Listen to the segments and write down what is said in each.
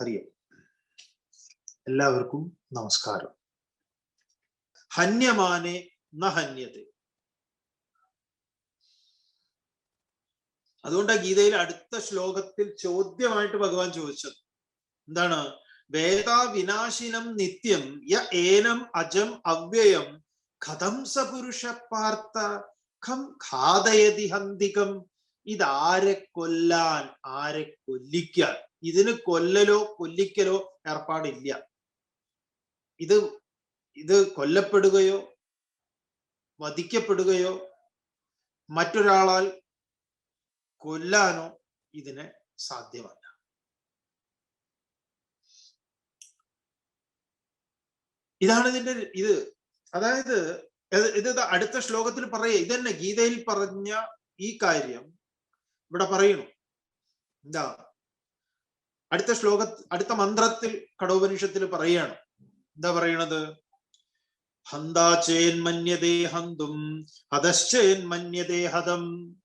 ഹരിയം. എല്ലാവർക്കും നമസ്കാരം. ഹന്യമാനെ ന ഹന്യത അതുകൊണ്ടാണ് ഗീതയിൽ അടുത്ത ശ്ലോകത്തിൽ ചോദ്യമായിട്ട് ഭഗവാൻ ചോദിച്ചത്. എന്താണ്? വേദാവിനാശിനം നിത്യം യ ഏനം അജം അവ്യയം കഥം സപുരുഷ പുരുഷ പാർത്ത ഖം ഖാദയതി ഹന്തികം. ഇതാരെ കൊല്ലാൻ ആരെ കൊല്ലിക്കാൻ? ഇതിന് കൊല്ലലോ കൊല്ലിക്കലോ ഏർപ്പാടില്ല. ഇത് ഇത് കൊല്ലപ്പെടുകയോ വധിക്കപ്പെടുകയോ മറ്റൊരാളാൽ കൊല്ലാനോ ഇതിന് സാധ്യമല്ല. ഇതാണ് ഇതിന്റെ ഇത്. അതായത് ഇത് അടുത്ത ശ്ലോകത്തിൽ പറയുക ഇതന്നെ ഗീതയിൽ പറഞ്ഞ ഈ കാര്യം ഇവിടെ പറയണു. എന്താ? അടുത്ത ശ്ലോക അടുത്ത മന്ത്രത്തിൽ കടോപനിഷത്തിൽ പറയാണ്. എന്താ പറയണത്? ഹന്താചേൻ മന്യതേ ഹന്തും ഹതശ്ചേൻ ഹതം.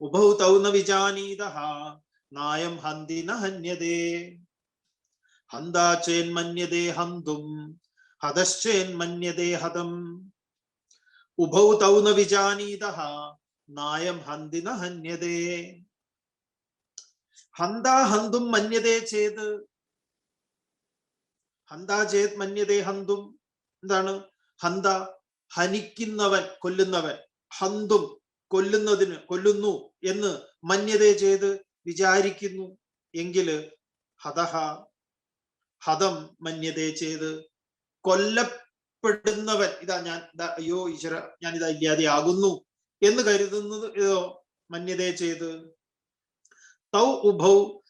ഉഭൗ വിജാനീത നായം ഹന്തി ന ഹന്യതേ. ഹന്താചേൻ ഹന്തും ഹതശ്ചേൻ ഹതം. ഉഭൗ വിജാനീത നായം ഹന്തി ന ഹന്ത ഹന്തും മന്യതേ ചേത്. ഹന്താ ചേത് മന്യതേ ഹന്തും. എന്താണ്? ഹന്ത ഹനിക്കുന്നവൻ കൊല്ലുന്നവൻ. ഹന്തും കൊല്ലുന്നതിന് കൊല്ലുന്നു എന്ന് മന്യതേ ചെയ്ത് വിചാരിക്കുന്നു. എങ്കിൽ ഹതഹ ഹതം മന്യതേ ചെയ്ത് കൊല്ലപ്പെടുന്നവൻ ഇതാ ഞാൻ അയ്യോ ഈശ്വര ഞാൻ ഇതാ ഇല്ലാതെയാകുന്നു എന്ന് കരുതുന്നത് ഇതോ മന്യതേ ചെയ്ത് തൗ ഉഭൗ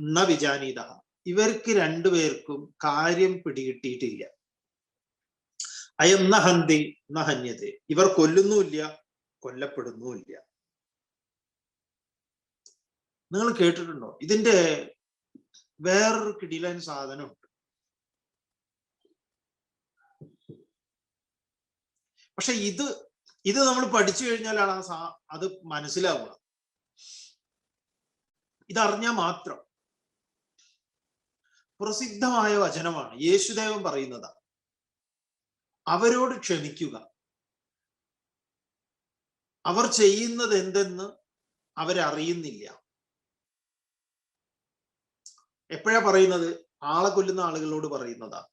ന വിജാനീത. ഇവർക്ക് രണ്ടുപേർക്കും കാര്യം പിടികിട്ടിയിട്ടില്ല. അയം നഹന്തി ഹന്തി ഇവർ കൊല്ലുന്നുമില്ല കൊല്ലപ്പെടുന്നുമില്ല. നിങ്ങൾ കേട്ടിട്ടുണ്ടോ? ഇതിന്റെ വേറൊരു കിടിലൻ സാധനമുണ്ട്. പക്ഷെ ഇത് ഇത് നമ്മൾ പഠിച്ചു കഴിഞ്ഞാലാണ് ആ അത് മനസ്സിലാവുക. ഇതറിഞ്ഞാൽ മാത്രം. പ്രസിദ്ധമായ വചനമാണ്. യേശുദേവൻ പറയുന്നത്. അവരോട് ക്ഷമിക്കുക. അവർ ചെയ്യുന്നത് എന്തെന്ന് അവരറിയുന്നില്ല. എപ്പോഴാ പറയുന്നത്? ആളെ കൊല്ലുന്ന ആളുകളോട് പറയുന്നതാ.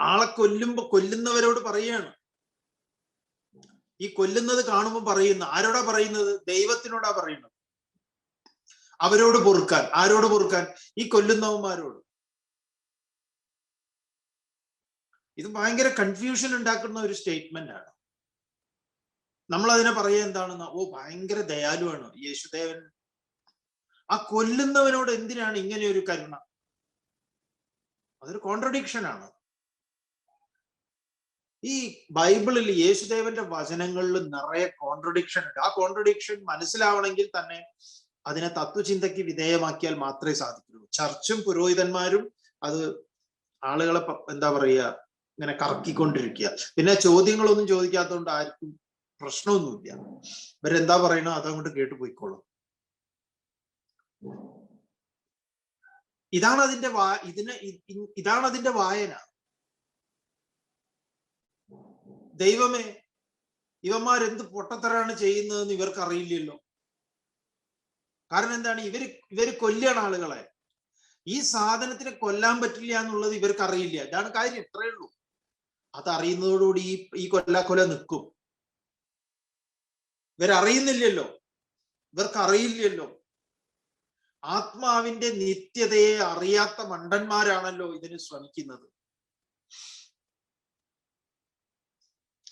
ആളെ കൊല്ലുമ്പോ കൊല്ലുന്നവരോട് പറയാണ്. ഈ കൊല്ലുന്നത് കാണുമ്പോൾ പറയുന്ന. ആരോടാ പറയുന്നത്? ദൈവത്തിനോടാ പറയുന്നത്. അവരോട് പൊറുക്കാൻ. ആരോട് പൊറുക്കാൻ? ഈ കൊല്ലുന്നവന്മാരോട്. ഇത് ഭയങ്കര കൺഫ്യൂഷൻ ഉണ്ടാക്കുന്ന ഒരു സ്റ്റേറ്റ്മെന്റ് ആണ്. നമ്മൾ അതിനെ പറയുക എന്താണെന്ന് ഓ ഭയങ്കര ദയാലുവാണ് യേശുദേവൻ. ആ കൊല്ലുന്നവനോട് എന്തിനാണ് ഇങ്ങനെ ഒരു കരുണ? അതൊരു കോൺട്രഡിക്ഷൻ ആണ്. ഈ ബൈബിളിൽ യേശുദേവന്റെ വചനങ്ങളിൽ നിറയെ കോൺട്രഡിക്ഷൻ ഉണ്ട്. ആ കോൺട്രഡിക്ഷൻ മനസ്സിലാവണമെങ്കിൽ തന്നെ അതിനെ തത്വചിന്തയ്ക്ക് വിധേയമാക്കിയാൽ മാത്രമേ സാധിക്കുള്ളൂ ചർച്ചും പുരോഹിതന്മാരും അത് ആളുകളെ എന്താ പറയുക ഇങ്ങനെ കറക്കിക്കൊണ്ടിരിക്കുക. പിന്നെ ചോദ്യങ്ങളൊന്നും ചോദിക്കാത്തതുകൊണ്ട് ആർക്കും പ്രശ്നമൊന്നുമില്ല. ഇവരെന്താ പറയണോ അതങ്ങോട്ട് കേട്ടു പോയിക്കോളും. ഇതാണ് അതിന്റെ വാ ഇതിന് ഇതാണ് അതിന്റെ വായന. ദൈവമേ ഇവന്മാരെന്ത് പൊട്ടത്തരാണ് ചെയ്യുന്നതെന്ന് ഇവർക്ക് അറിയില്ലല്ലോ കാരണം എന്താണ്? ഇവർ ഇവർ കൊല്ലാണ് ആളുകളെ. ഈ സാധനത്തിനെ കൊല്ലാൻ പറ്റില്ല എന്നുള്ളത് ഇവർക്ക് അറിയില്ല ഇതാണ് കാര്യം. ഇത്രയേ ഉള്ളൂ. അത് അറിയുന്നതോടുകൂടി ഈ ഈ കൊല്ലാക്കൊല നിൽക്കും. ഇവരറിയുന്നില്ലല്ലോ. ഇവർക്ക് അറിയില്ലല്ലോ ആത്മാവിന്റെ നിത്യതയെ അറിയാത്ത മണ്ടന്മാരാണല്ലോ ഇതിന് ശ്രമിക്കുന്നത്.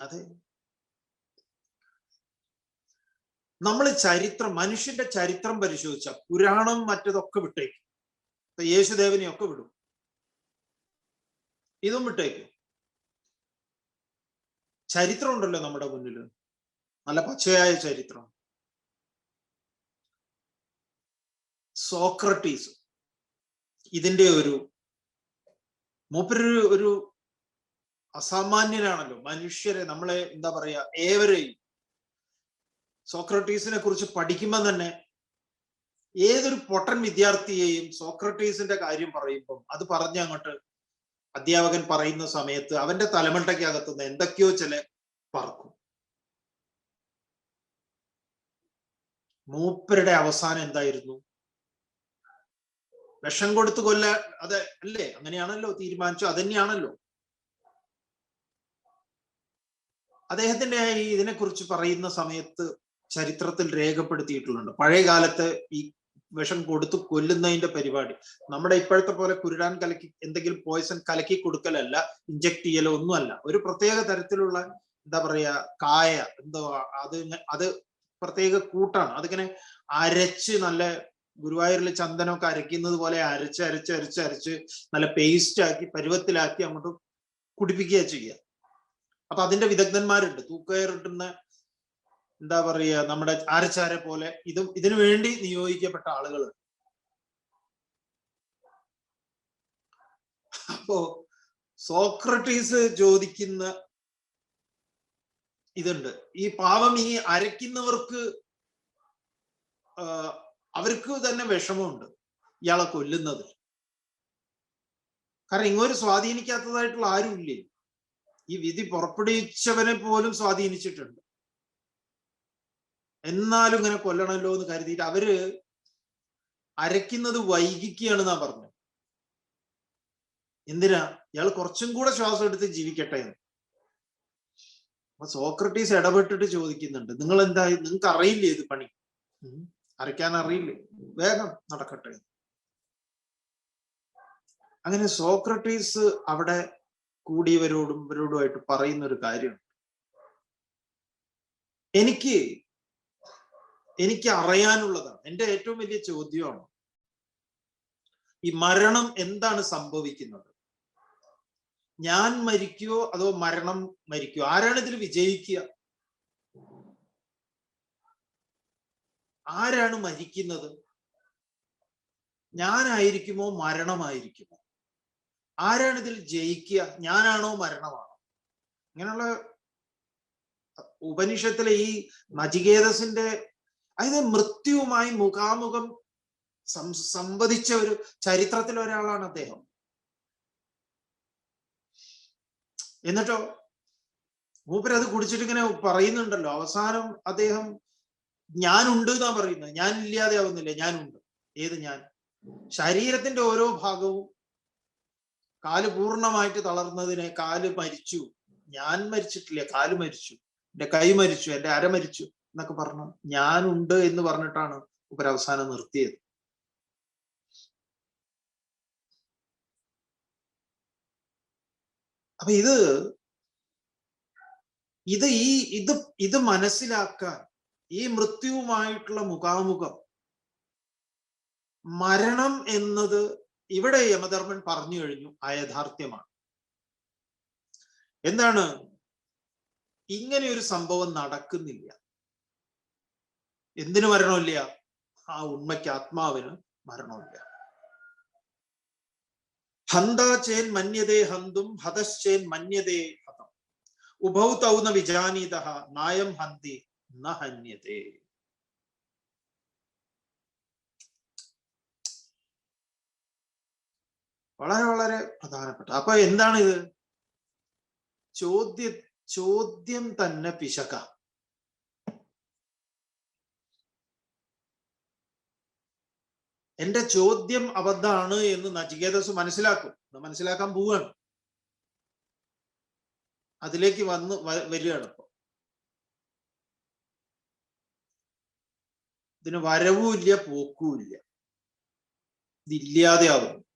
അതെ. നമ്മൾ ചരിത്രം മനുഷ്യന്റെ ചരിത്രം പരിശോധിച്ച പുരാണം മറ്റതൊക്കെ വിട്ടേക്കും. ഇപ്പൊ യേശുദേവനെയൊക്കെ വിടും. ഇതും വിട്ടേക്കും. ചരിത്രം ഉണ്ടല്ലോ നമ്മുടെ മുന്നിൽ നല്ല പച്ചയായ ചരിത്രം. സോക്രട്ടീസ് ഇതിന്റെ ഒരു മൂപ്പരൊരു ഒരു അസാമാന്യനാണല്ലോ മനുഷ്യരെ നമ്മളെ എന്താ പറയാ ഏവരെയും. സോക്രട്ടീസിനെ കുറിച്ച് പഠിക്കുമ്പോൾ തന്നെ ഏതൊരു പൊട്ടൻ വിദ്യാർത്ഥിയെയും സോക്രട്ടീസിന്റെ കാര്യം പറയുമ്പം അത് പറഞ്ഞ് അങ്ങോട്ട് അധ്യാപകൻ പറയുന്ന സമയത്ത് അവന്റെ തലമണ്ടയ്ക്കകത്തുനിന്ന് എന്തൊക്കെയോ ചില പറക്കും. മൂപ്പരുടെ അവസാനം എന്തായിരുന്നു? വിഷം കൊടുത്ത് കൊല്ല അതെ അല്ലേ? അങ്ങനെയാണല്ലോ തീരുമാനിച്ചു അതന്നെയാണല്ലോ അദ്ദേഹത്തിന്റെ ഈ ഇതിനെക്കുറിച്ച് പറയുന്ന സമയത്ത് ചരിത്രത്തിൽ രേഖപ്പെടുത്തിയിട്ടുള്ളത് പഴയ കാലത്ത് ഈ വിഷം കൊടുത്തു കൊല്ലുന്നതിന്റെ പരിപാടി. നമ്മുടെ ഇപ്പോഴത്തെ പോലെ കുരുടാൻ കലക്കി എന്തെങ്കിലും പോയിസൺ കലക്കി കൊടുക്കലല്ല ഇഞ്ചക്ട് ചെയ്യലോ ഒന്നുമല്ല. ഒരു പ്രത്യേക തരത്തിലുള്ള എന്താ പറയാ കായ എന്തോ അത് അത് പ്രത്യേക കൂട്ടാണ്. അതിങ്ങനെ അരച്ച് നല്ല ഗുരുവായൂരിൽ ചന്ദനമൊക്കെ അരയ്ക്കുന്നത് പോലെ അരച്ച് അരച്ച് അരച്ച് അരച്ച് നല്ല പേസ്റ്റ് ആക്കി പരുവത്തിലാക്കി അങ്ങോട്ട് കുടിപ്പിക്കുക ചെയ്യുക അപ്പൊ അതിന്റെ വിദഗ്ധന്മാരുണ്ട്. തൂക്കയറിട്ടുന്ന എന്താ പറയുക നമ്മുടെ ആരച്ചാരെ പോലെ ഇതും ഇതിനു വേണ്ടി നിയോഗിക്കപ്പെട്ട ആളുകൾ അപ്പോ സോക്രട്ടീസ് ചോദിക്കുന്ന ഇതുണ്ട്. ഈ പാവം ഈ അരയ്ക്കുന്നവർക്ക് അവർക്ക് തന്നെ വിഷമമുണ്ട് ഇയാളെ കൊല്ലുന്നത് കാരണം ഇങ്ങോട്ട് സ്വാധീനിക്കാത്തതായിട്ടുള്ള ആരുമില്ലേ ഈ വിധി പുറപ്പെടുവിച്ചവനെ പോലും സ്വാധീനിച്ചിട്ടുണ്ട്. എന്നാലും ഇങ്ങനെ കൊല്ലണമല്ലോ എന്ന് കരുതിയിട്ട് അവർ അരയ്ക്കുന്നത് വൈകിക്കുകയാണെന്നാ പറഞ്ഞു എന്തിനാ? ഇയാൾ കുറച്ചും കൂടെ ശ്വാസം എടുത്ത് ജീവിക്കട്ടെ എന്ന്. അപ്പൊ സോക്രട്ടീസ് ഇടപെട്ടിട്ട് ചോദിക്കുന്നുണ്ട്. നിങ്ങൾ എന്താ നിങ്ങൾക്ക് അറിയില്ലേ ഇത് പണി? അരയ്ക്കാൻ അറിയില്ലേ? വേഗം നടക്കട്ടെ അങ്ങനെ സോക്രട്ടീസ് അവിടെ കൂടിയവരോടും ഇവരോടുമായിട്ട് പറയുന്ന ഒരു കാര്യമുണ്ട് എനിക്ക് എനിക്ക് അറിയാനുള്ളതാണ് എന്റെ ഏറ്റവും വലിയ ചോദ്യമാണ് ഈ മരണം എന്താണ് സംഭവിക്കുന്നത്? ഞാൻ മരിക്കുവോ അതോ മരണം മരിക്കുവോ? ആരാണ് ഇതിൽ വിജയിക്കുക? ആരാണ് മരിക്കുന്നത്? ഞാനായിരിക്കുമോ മരണമായിരിക്കുമോ? ആരാണ് ഇതിൽ ജയിക്കുക? ഞാനാണോ മരണമാണോ? ഇങ്ങനെയുള്ള ഉപനിഷത്തിലെ ഈ നചികേതസിന്റെ അതായത് മൃത്യുവുമായി മുഖാമുഖം സംവദിച്ച ഒരു ചരിത്രത്തിലെ ഒരാളാണ് അദ്ദേഹം. എന്നിട്ടോ? മൂപ്പര് അത് കുടിച്ചിട്ട് ഇങ്ങനെ പറയുന്നുണ്ടല്ലോ. അവസാനം അദ്ദേഹം ഞാനുണ്ട് എന്നാ പറയുന്നത്. ഞാൻ ഇല്ലാതെ ആവുന്നില്ല? ഞാനുണ്ട്. ഏത് ഞാൻ? ശരീരത്തിന്റെ ഓരോ ഭാഗവും കാൽ പൂർണമായിട്ട് തളർന്നതിനെ കാൽ മരിച്ചു. ഞാൻ മരിച്ചിട്ടില്ല കാൽ മരിച്ചു. എന്റെ കൈ മരിച്ചു എന്റെ അര മരിച്ചു എന്നൊക്കെ പറഞ്ഞു ഞാനുണ്ട് എന്ന് പറഞ്ഞിട്ടാണ് ഉപരവസാനം നിർത്തിയത്. അപ്പൊ ഇത് ഇത് ഈ ഇത് ഇത് മനസ്സിലാക്കാൻ ഈ മൃത്യുവുമായിട്ടുള്ള മുഖാമുഖം മരണം എന്നത് ഇവിടെ യമധർമ്മൻ പറഞ്ഞു കഴിഞ്ഞു അയഥാർത്ഥ്യമാണ്. എന്താണ്? ഇങ്ങനെ ഒരു സംഭവം നടക്കുന്നില്ല. എന്തിനു മരണമില്ല? ആ ഉണ്മയ്ക്ക് ആത്മാവിന് മരണമില്ല. ഹന്താചേൻ മന്യതേ ഹന്തും ഹതശ്ചേൻ മന്യതേ ഹതം. ഉഭൗ തൗ വിജാനീത നായം ഹന്തി ന ഹന്യതേ. വളരെ വളരെ പ്രധാനപ്പെട്ട. അപ്പൊ എന്താണ് ഇത്? ചോദ്യ ചോദ്യം തന്നെ പിശക. എന്റെ ചോദ്യം അബദ്ധാണ് എന്ന് നചികേതസ് മനസ്സിലാക്കും. മനസ്സിലാക്കാൻ പോവുകയാണ്. അതിലേക്ക് വന്ന് വരികയാണ് ഇപ്പൊ. ഇതിന് വരവുമില്ല പോക്കുമില്ല. ഇതില്ലാതെ ആവുന്നു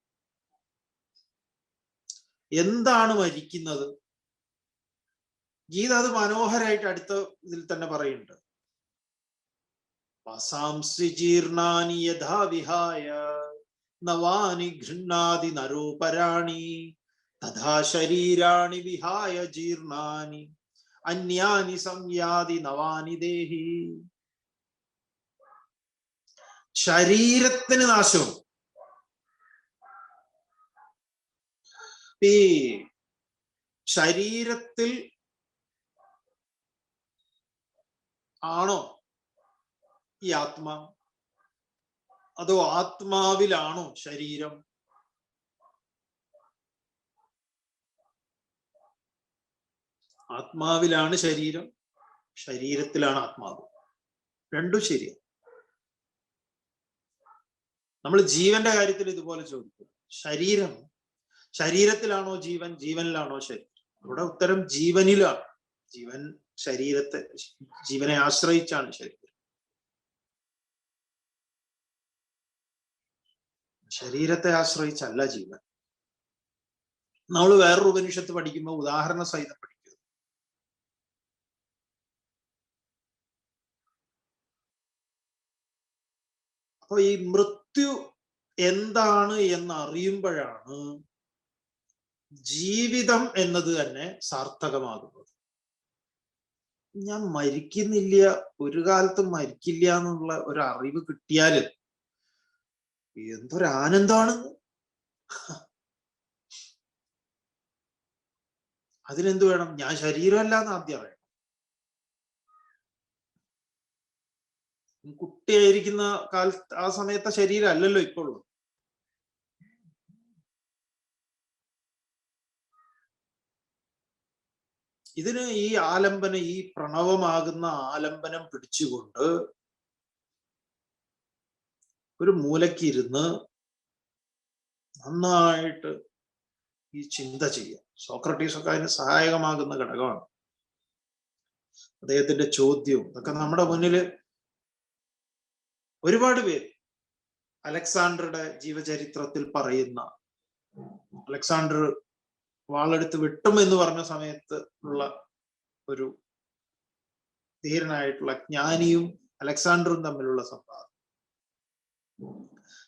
എന്താണ് മരിക്കുന്നത്? ഗീത അത് മനോഹരായിട്ട് അടുത്ത ഇതിൽ തന്നെ പറയുന്നുണ്ട്. വസാംസി ജീർണാനി യഥാ വിഹായ നവാനി ഗൃഹാതി നരോപരാണി തഥാ ശരീരാണി വിഹായ ജീർണാനി അന്യാനി സംയാതി നവാനി ദേഹി. ശരീരത്തിന് നാശവും ഈ ശരീരത്തിൽ ആണോ ഈ ആത്മാ? അതോ ആത്മാവിലാണോ ശരീരം? ആത്മാവിലാണ് ശരീരം ശരീരത്തിലാണ് ആത്മാവ്. രണ്ടും ശരിയാണ് നമ്മൾ ജീവന്റെ കാര്യത്തിൽ ഇതുപോലെ ചോദിക്കും. ശരീരം ശരീരത്തിലാണോ ജീവൻ? ജീവനിലാണോ ശരീരം? ഇവിടെ ഉത്തരം ജീവനിലാണ്. ജീവൻ ശരീരത്തെ ജീവനെ ആശ്രയിച്ചാണ് ശരീരം. ശരീരത്തെ ആശ്രയിച്ചല്ല ജീവൻ. നമ്മൾ വേറൊരു ഉപനിഷത്ത് പഠിക്കുമ്പോൾ ഉദാഹരണ സഹിതം പഠിക്കും അപ്പൊ ഈ മൃത്യു എന്താണ് എന്ന് അറിയുമ്പോഴാണ് ജീവിതം എന്നത് തന്നെ സാർത്ഥകമാകുന്നത്. ഞാൻ മരിക്കുന്നില്ല ഒരു കാലത്തും മരിക്കില്ല എന്നുള്ള ഒരു അറിവ് കിട്ടിയാൽ എന്തൊരാനന്ദമാണ്. അതിനെന്ത് വേണം? ഞാൻ ശരീരമല്ല എന്ന് ആദ്യം അറിയണം. കുട്ടിയായിരിക്കുന്ന കാലത്ത് ആ സമയത്തെ ശരീരം അല്ലല്ലോ ഇപ്പോഴും ഇതിന് ഈ ആലംബനം ഈ പ്രണവമാകുന്ന ആലംബനം പിടിച്ചുകൊണ്ട് ഒരു മൂലക്കിരുന്ന് നന്നായിട്ട് ഈ ചിന്ത ചെയ്യാം സോക്രട്ടീസ് ഒക്കെ അതിന് സഹായകമാകുന്ന ഘടകമാണ്. അദ്ദേഹത്തിന്റെ ചോദ്യവും ഇതൊക്കെ നമ്മുടെ മുന്നിൽ ഒരുപാട് പേര് അലക്സാണ്ടറുടെ ജീവചരിത്രത്തിൽ പറയുന്ന അലക്സാണ്ടർ വാളെടുത്ത് വിട്ടും എന്ന് പറഞ്ഞ സമയത്ത് ഉള്ള ഒരു ധീരനായിട്ടുള്ള ജ്ഞാനിയും അലക്സാണ്ടറും തമ്മിലുള്ള സംവാദം.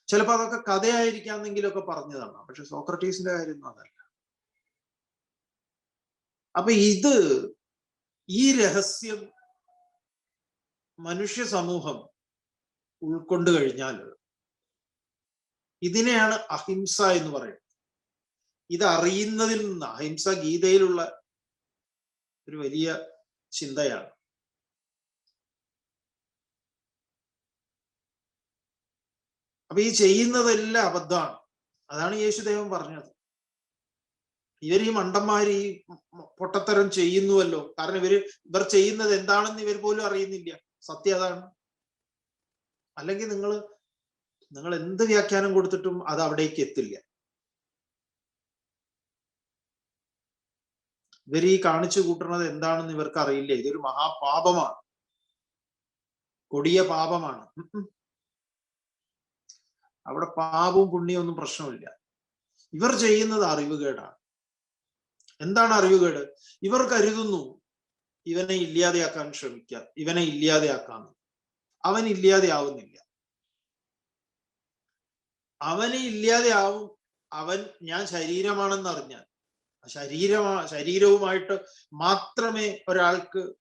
ചിലപ്പോൾ അതൊക്കെ കഥയായിരിക്കാന്നെങ്കിലൊക്കെ പറഞ്ഞതാണ്. പക്ഷെ സോക്രട്ടീസിന്റെ കാര്യം അതല്ല. അപ്പൊ ഇത് ഈ രഹസ്യം മനുഷ്യ സമൂഹം ഉൾക്കൊണ്ടു കഴിഞ്ഞാൽ ഇതിനെയാണ് അഹിംസ എന്ന് പറയുന്നത്. ഇത് അറിയുന്നതിൽ നിന്ന് അഹിംസ ഗീതയിലുള്ള ഒരു വലിയ ചിന്തയാണ്. അപ്പൊ ഈ ചെയ്യുന്നതെല്ലാം അബദ്ധമാണ്. അതാണ് യേശുദേവൻ പറഞ്ഞത്. ഇവർ ഈ മണ്ടന്മാര് ഈ പൊട്ടത്തരം ചെയ്യുന്നുവല്ലോ. കാരണം ഇവർ ഇവർ ചെയ്യുന്നത് എന്താണെന്ന് ഇവർ പോലും അറിയുന്നില്ല. സത്യം അതാണ്. അല്ലെങ്കിൽ നിങ്ങൾ നിങ്ങൾ എന്ത് വ്യാഖ്യാനം കൊടുത്തിട്ടും അത് അവിടേക്ക് എത്തില്ല. ഇവർ ഈ കാണിച്ചു കൂട്ടുന്നത് എന്താണെന്ന് ഇവർക്ക് അറിയില്ല ഇതൊരു മഹാപാപമാണ്. കൊടിയ പാപമാണ്. അവിടെ പാപവും പുണ്യവും ഒന്നും പ്രശ്നമില്ല. ഇവർ ചെയ്യുന്നത് അറിവുകേടാണ്. എന്താണ് അറിവുകേട്? ഇവർ കരുതുന്നു ഇവനെ ഇല്ലാതെയാക്കാൻ ശ്രമിക്കുക ഇവനെ ഇല്ലാതെയാക്കാന്ന്. അവൻ ഇല്ലാതെയാവുന്നില്ല. അവനെ ഇല്ലാതെയാവും. അവൻ ഞാൻ ശരീരമാണെന്ന് അറിഞ്ഞാൽ ശരീരമാ ശരീരവുമായിട്ട് മാത്രമേ ഒരാൾക്ക്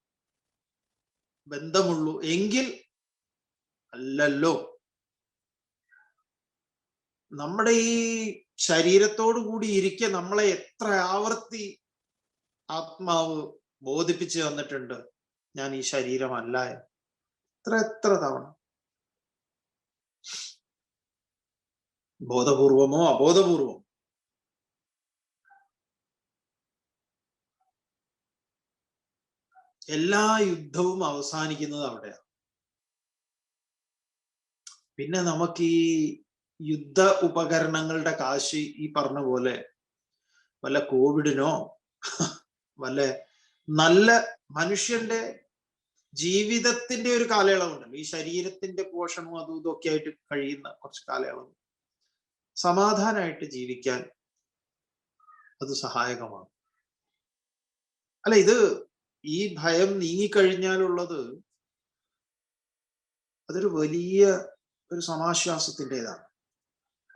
ബന്ധമുള്ളൂ. എങ്കിൽ അല്ലല്ലോ. നമ്മുടെ ഈ ശരീരത്തോടു കൂടി ഇരിക്കെ നമ്മളെ എത്ര ആവർത്തി ആത്മാവ് ബോധിപ്പിച്ചു തന്നിട്ടുണ്ട്. ഞാൻ ഈ ശരീരമല്ല എത്ര എത്ര തവണ. ബോധപൂർവമോ അബോധപൂർവമോ? എല്ലാ യുദ്ധവും അവസാനിക്കുന്നത് അവിടെയാണ്. പിന്നെ നമുക്ക് ഈ യുദ്ധ ഉപകരണങ്ങളുടെ കാശ് ഈ പറഞ്ഞ പോലെ വല്ല കോവിഡിനോ വല്ല നല്ല മനുഷ്യന്റെ ജീവിതത്തിന്റെ ഒരു കാലയളവുണ്ടല്ലോ. ഈ ശരീരത്തിന്റെ പോഷണവും അതും ഇതൊക്കെ ആയിട്ട് കഴിയുന്ന കുറച്ച് കാലയളവ്. സമാധാനമായിട്ട് ജീവിക്കാൻ അത് സഹായകമാണ്. അല്ല ഇത് ഈ ഭയം നീങ്ങിക്കഴിഞ്ഞാലുള്ളത് അതൊരു വലിയ ഒരു സമാശ്വാസത്തിന്റെതാണ്.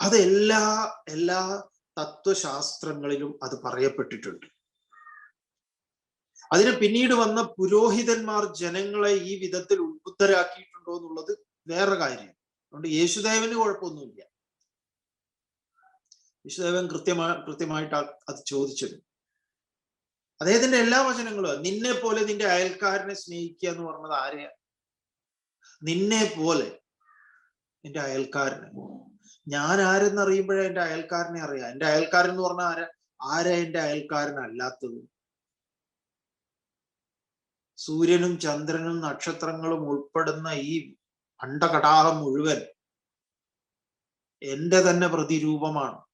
അത് എല്ലാ എല്ലാ തത്വശാസ്ത്രങ്ങളിലും അത് പറയപ്പെട്ടിട്ടുണ്ട്. അതിന് പിന്നീട് വന്ന പുരോഹിതന്മാർ ജനങ്ങളെ ഈ വിധത്തിൽ ഉത്ബുദ്ധരാക്കിയിട്ടുണ്ടോ എന്നുള്ളത് വേറെ കാര്യം. അതുകൊണ്ട് യേശുദേവന് കുഴപ്പമൊന്നുമില്ല. യേശുദേവൻ കൃത്യമായി കൃത്യമായിട്ട് അത് ചോദിച്ചിരുന്നു അദ്ദേഹത്തിന്റെ എല്ലാ വചനങ്ങളും നിന്നെ പോലെ നിന്റെ അയൽക്കാരനെ സ്നേഹിക്കുക എന്ന് പറഞ്ഞത് ആരെയാ? നിന്നെ പോലെ എന്റെ അയൽക്കാരനെ. ഞാൻ ആരെന്നറിയുമ്പോഴേ എന്റെ അയൽക്കാരനെ അറിയാം? എന്റെ അയൽക്കാരൻ എന്ന് പറഞ്ഞാൽ ആരാ? ആരാ എന്റെ അയൽക്കാരനല്ലാത്തത് സൂര്യനും ചന്ദ്രനും നക്ഷത്രങ്ങളും ഉൾപ്പെടുന്ന ഈ അണ്ടകടാഹം മുഴുവൻ എന്റെ തന്നെ പ്രതിരൂപമാണ്.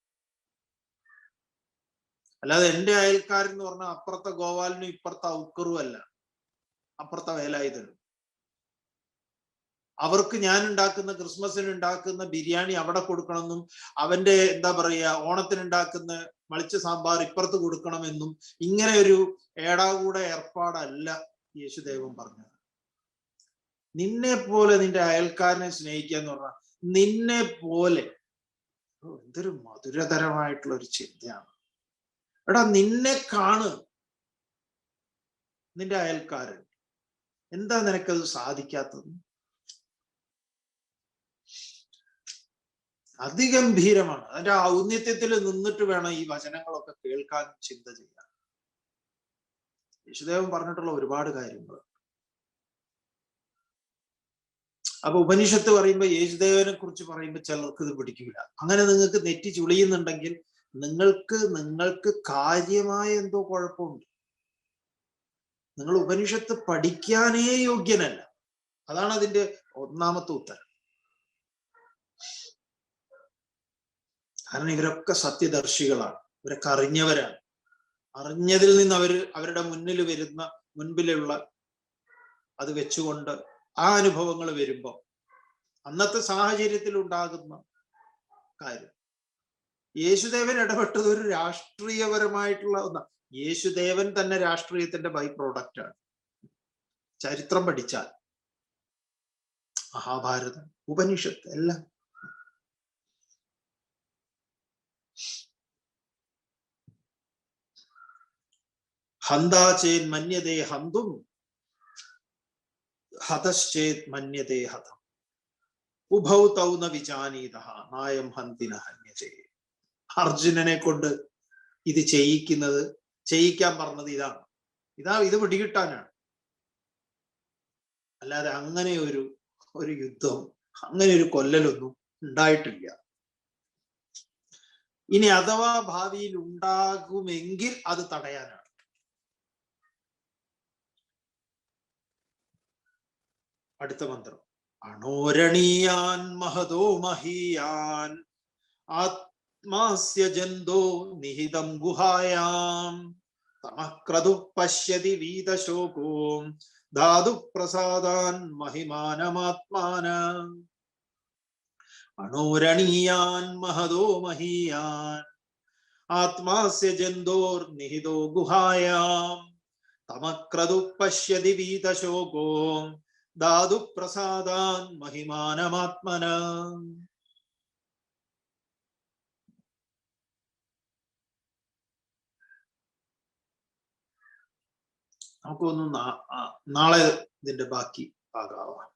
അല്ലാതെ എന്റെ അയൽക്കാരൻ എന്ന് പറഞ്ഞാൽ അപ്പുറത്തെ ഗോവാലിനും ഇപ്പുറത്തെ ഔക്കറും അല്ല. അപ്പുറത്തെ വേലായുധനും. അവർക്ക് ഞാൻ ഉണ്ടാക്കുന്ന ക്രിസ്മസിന് ഉണ്ടാക്കുന്ന ബിരിയാണി അവിടെ കൊടുക്കണമെന്നും അവന്റെ എന്താ പറയുക ഓണത്തിന് ഉണ്ടാക്കുന്ന മളിച്ച സാമ്പാർ ഇപ്പുറത്ത് കൊടുക്കണമെന്നും ഇങ്ങനെ ഒരു ഏടാകൂടെ ഏർപ്പാടല്ല യേശുദേവൻ പറഞ്ഞത്. നിന്നെ പോലെ നിന്റെ അയൽക്കാരനെ സ്നേഹിക്കുക എന്ന് പറഞ്ഞാൽ നിന്നെ പോലെ എന്തൊരു മധുരതരമായിട്ടുള്ള ഒരു ചിന്തയാണ്. എടാ നിന്നെ കാണ്. നിന്റെ അയൽക്കാരൻ. എന്താ നിനക്കത് സാധിക്കാത്തത്? അതിഗംഭീരമാണ്. അതിന്റെ ഔന്നിത്യത്തിൽ നിന്നിട്ട് വേണം ഈ വചനങ്ങളൊക്കെ കേൾക്കാൻ ചിന്ത ചെയ്യാൻ. യേശുദേവൻ പറഞ്ഞിട്ടുള്ള ഒരുപാട് കാര്യങ്ങൾ. അപ്പൊ ഉപനിഷത്ത് പറയുമ്പോ യേശുദേവനെ കുറിച്ച് പറയുമ്പോൾ ചിലർക്ക് ഇത് പിടിക്കില്ല അങ്ങനെ നിങ്ങൾക്ക് നെറ്റി ചുളിയുന്നുണ്ടെങ്കിൽ നിങ്ങൾക്ക് നിങ്ങൾക്ക് കാര്യമായ എന്തോ കുഴപ്പമുണ്ട്. നിങ്ങൾ ഉപനിഷത്ത് പഠിക്കാനേ യോഗ്യനല്ല. അതാണ് അതിന്റെ ഒന്നാമത്തെ ഉത്തരം. കാരണം ഇവരൊക്കെ സത്യദർശികളാണ്. ഇവരൊക്കെ അറിഞ്ഞവരാണ്. അറിഞ്ഞതിൽ നിന്ന് അവർ അവരുടെ മുന്നിൽ വരുന്ന മുൻപിലുള്ള അത് വെച്ചുകൊണ്ട് ആ അനുഭവങ്ങൾ വരുമ്പോൾ അന്നത്തെ സാഹചര്യത്തിൽ ഉണ്ടാകുന്ന കാര്യം. യേശുദേവൻ ഇടപെട്ടത് ഒരു രാഷ്ട്രീയപരമായിട്ടുള്ള ഒന്ന. യേശുദേവൻ തന്നെ രാഷ്ട്രീയത്തിന്റെ ബൈ പ്രോഡക്റ്റ് ആണ്. ചരിത്രം പഠിച്ചാൽ. മഹാഭാരതം ഉപനിഷത്ത് എല്ലാം. ഹന്താചേൻ മന്യതേ ഹന്തും ഹതശ്ചേത് മന്യതേ ഹതം. ഉഭൗ തൗ ന വിജാനീത നായം ഹന്തിന ഹന്യതേ. അർജുനനെ കൊണ്ട് ഇത് ചെയ്യിക്കുന്നത് ചെയ്യിക്കാൻ പറഞ്ഞത് ഇതാണ്. ഇതാ ഇത് പിടികിട്ടാനാണ്. അല്ലാതെ അങ്ങനെ ഒരു ഒരു യുദ്ധം അങ്ങനെ ഒരു കൊല്ലലൊന്നും ഉണ്ടായിട്ടില്ല. ഇനി അഥവാ ഭാവിയിൽ ഉണ്ടാകുമെങ്കിൽ അത് തടയാനാണ്. അടുത്ത മന്ത്രം. അണോരണീയാൻ മഹതോ മഹീയാൻ. ജന്തോ നിഹിതം ഗുഹായാം. തമഃക്രതു പശ്യതി വീതശോകോ. ധാതു പ്രസാദാൻ മഹിമാനമാത്മാന. അണോരണീയാൻ മഹദോ മഹീയാൻ. ആത്മാസ്യ ജന്തോർ നിഹിതോ ഗുഹായാം. തമക്രതു പശ്യതി വീതശോകോ. ധാതു പ്രസാദാൻ മഹിമാനമാത്മന. നമുക്കൊന്ന് നാളെ ഇതിന്റെ ബാക്കി ഭാഗമാവാം.